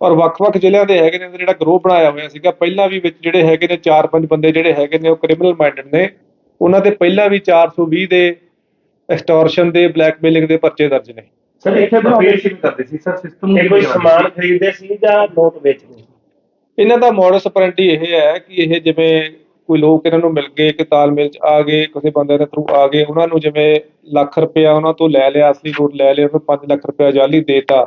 ਔਰ ਵੱਖ-ਵੱਖ ਜ਼ਿਲ੍ਹਿਆਂ ਦੇ ਹੈਗੇ ਨੇ ਜਿਹੜਾ ਗਰੋਹ ਬਣਾਇਆ ਹੋਇਆ ਸੀਗਾ ਪਹਿਲਾਂ ਵੀ ਵਿੱਚ ਜਿਹੜੇ ਹੈਗੇ ਨੇ 4-5 ਬੰਦੇ ਜਿਹੜੇ ਹੈਗੇ ਨੇ ਉਹ ਕ੍ਰਿਮੀਨਲ ਮਾਈਂਡਡ ਨੇ। ਉਹਨਾਂ ਤੇ ਪਹਿਲਾਂ ਵੀ 420 ਦੇ ਐਕਸਟੋਰਸ਼ਨ ਦੇ ਬਲੈਕਮੇਲਿੰਗ ਦੇ ਪਰਚੇ ਦਰਜ ਨੇ। ਸਰ ਇੱਥੇ ਸ਼ਿਫਟ ਕਰਦੇ ਸੀ? ਸਰ ਸਿਸਟਮ ਇਹ ਕੋਈ ਸਮਾਨ ਖਰੀਦਦੇ ਸੀ ਜਾਂ ਨੋਟ ਵੇਚਦੇ ਸੀ? ਇਹਨਾਂ ਦਾ ਮੋਡਸ ਆਪਰੈਂਡੀ ਇਹ ਹੈ ਕਿ ਇਹ ਜਿਵੇਂ ਕੋਈ ਲੋਕ ਇਹਨਾਂ ਨੂੰ ਮਿਲ ਗਏ ਕਿ ਤਾਲਮੇਲ ਚ ਆ ਗਏ ਕਿਸੇ ਬੰਦੇ ਦੇ ਥਰੂ ਆ ਗਏ ਉਹਨਾਂ ਨੂੰ ਜਿਵੇਂ ਲੱਖ ਰੁਪਇਆ ਉਹਨਾਂ ਤੋਂ ਲੈ ਲਿਆ ਅਸਲੀ ਨੋਟ ਲੈ ਲਿਆ ਉਹਨੂੰ 5 ਲੱਖ ਰੁਪਇਆ ਜਾਲੀ ਦੇਤਾ।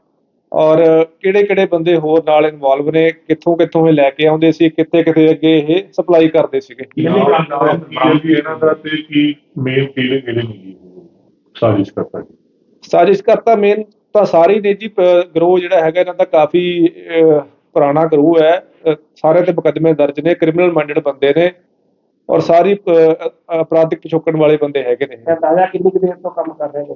ਔਰ ਕਿਹੜੇ ਕਿਹੜੇ ਬੰਦੇ ਹੋਰ ਨਾਲ ਇਨਵੋਲਵ ਨੇ ਕਿੱਥੋਂ ਕਿੱਥੋਂ ਇਹ ਲੈ ਕੇ ਆਉਂਦੇ ਸੀ ਕਿੱਥੇ ਕਿੱਥੇ ਅੱਗੇ ਇਹ ਸਪਲਾਈ ਕਰਦੇ ਸੀਗੇ? ਬਰਾਮਦ ਇਹਨਾਂ ਦਾ ਤੇ ਕੀ ਮੇਨ ਕਿਹੜੇ ਕਿਹੜੇ ਨੇ ਜੀ ਉਹ ਸਾਜ਼ਿਸ਼ ਕਰਤਾ ਜੀ ਸਾਜ਼ਿਸ਼ ਕਰਤਾ ਮੇਨ ਤਾਂ ਸਾਰੇ ਨੇ ਜੀ ਗਰੋਹ ਜਿਹੜਾ ਹੈਗਾ ਇਹਨਾਂ ਦਾ ਕਾਫੀ ਪੁਰਾਣਾ ਗਰੋਹ ਹੈ। ਸਾਰੇ ਤੇ ਮੁਕੱਦਮੇ ਦਰਜ ਨੇ ਕ੍ਰਿਮੀਨਲ ਮਾਈਂਡਡ ਬੰਦੇ ਨੇ ਔਰ ਸਾਰੀ ਅਪਰਾਧਿਕ ਪਿਛੋਕੜ ਵਾਲੇ ਬੰਦੇ ਹੈਗੇ ਨੇ ਅੰਦਾਜ਼ਾ ਕਿੰਨੀ ਕੁ ਦੇਰ ਤੋਂ ਕੰਮ ਕਰ ਰਹੇ ਨੇ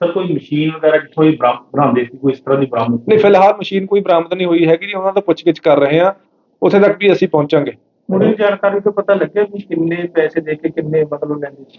ਸਰ ਕੋਈ ਮਸ਼ੀਨ ਵਗੈਰਾ ਜਿੱਥੋਂ ਇਹ ਬਣਾਉਂਦੇ ਸੀ ਕੋਈ ਇਸ ਤਰ੍ਹਾਂ ਦੀ ਬਰਾਮਦ ਨਹੀਂ ਫਿਲਹਾਲ ਮਸ਼ੀਨ ਕੋਈ ਬਰਾਮਦ ਨਹੀਂ ਹੋਈ ਹੈਗੀ ਜੀ ਉਹਨਾਂ ਦਾ ਪੁੱਛਗਿੱਛ ਕਰ ਰਹੇ ਆ ਉੱਥੇ ਤੱਕ ਵੀ ਅਸੀਂ ਪਹੁੰਚਾਂਗੇ। ਮੁੱਢਲੀ ਜਾਣਕਾਰੀ ਤੋਂ ਪਤਾ ਲੱਗਿਆ ਵੀ ਕਿੰਨੇ ਪੈਸੇ ਦੇ ਕੇ ਕਿੰਨੇ ਮਤਲਬ ਲੈਂਦੇ ਸੀ?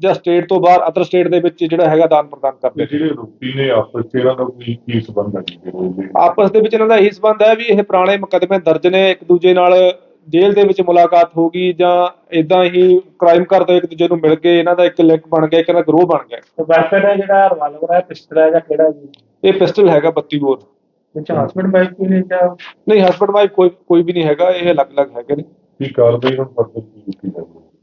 ਜਾਂ ਸਟੇਟ ਤੋਂ ਬਾਹਰ ਅਦਰ ਸਟੇਟ ਦੇ ਵਿੱਚ ਜਿਹੜਾ ਹੈਗਾ ਦਾਨ ਪ੍ਰਦਾਨ ਕਰਦੇ ਨੇ ਜਿਹੜੇ ਰੋਪੀ ਨੇ ਆਪਸ ਚ ਇਹਨਾਂ ਦਾ ਕੀ ਕੀ ਸੰਬੰਧ ਹੈ ਆਪਸ ਦੇ ਵਿੱਚ ਇਹਨਾਂ ਦਾ ਇਹੀ ਸੰਬੰਧ ਹੈ ਵੀ ਇਹ ਪੁਰਾਣੇ ਮੁਕੱਦਮੇ ਦਰਜ ਨੇ ਇੱਕ ਦੂਜੇ ਨਾਲ ਜੇਲ੍ਹ ਦੇ ਵਿੱਚ ਮੁਲਾਕਾਤ ਹੋ ਗਈ ਜਾਂ ਇਦਾਂ ਹੀ ਕ੍ਰਾਈਮ ਕਰਦੇ ਇੱਕ ਦੂਜੇ ਨੂੰ ਮਿਲ ਗਏ ਇਹਨਾਂ ਦਾ ਇੱਕ ਲਿੰਕ ਬਣ ਗਿਆ ਇੱਕ ਦਾ ਗਰੋਹ ਬਣ ਗਿਆ। ਤੇ ਵੈਪਨ ਹੈ ਜਿਹੜਾ ਰਿਵਾਲਵਰ ਹੈ ਪਿਸਟਲ ਹੈ ਜਾਂ ਕਿਹੜਾ ਜੀ? ਇਹ ਪਿਸਟਲ ਹੈਗਾ 32 ਬੋਰ ਵਿੱਚ ਹਸਬੰਡ ਵਾਈਫ ਵੀ ਨੇ ਜਾਂ ਨਹੀਂ ਹਸਬੰਡ ਵਾਈਫ ਕੋਈ ਕੋਈ ਵੀ ਨਹੀਂ ਹੈਗਾ ਇਹ ਅਲੱਗ-ਅਲੱਗ ਹੈਗੇ ਨੇ। ਕੀ ਕਾਰਵਾਈ ਹੁਣ ਫਰਦਰ ਕੀ ਕੀਤੀ ਜਾਊਗੀ?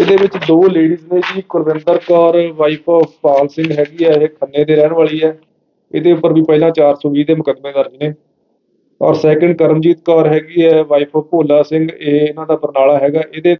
ਇਹਦੇ ਵਿੱਚ ਦੋ ਲੇਡੀਜ਼ ਨੇ ਜੀ, ਕੁਲਵਿੰਦਰ ਕੌਰ ਵਾਈਫ ਆਫ ਪਾਲ ਸਿੰਘ ਹੈਗੀ ਹੈ ਇਹ ਖੰਨੇ ਦੇ ਰਹਿਣ ਵਾਲੀ ਹੈ ਇਹਦੇ ਉੱਪਰ ਵੀ ਪਹਿਲਾਂ 420 ਦੇ ਮੁਕੱਦਮੇ ਦਰਜ ਨੇ। ਔਰ ਸੈਕਿੰਡ ਕਰਮਜੀਤ ਕੌਰ ਹੈਗੀ ਹੈ ਵਾਈਫ ਆਫ ਭੋਲਾ ਸਿੰਘ, ਇਹ ਇਹਨਾਂ ਦਾ ਬਰਨਾਲਾ ਹੈਗਾ। ਇਹਦੇ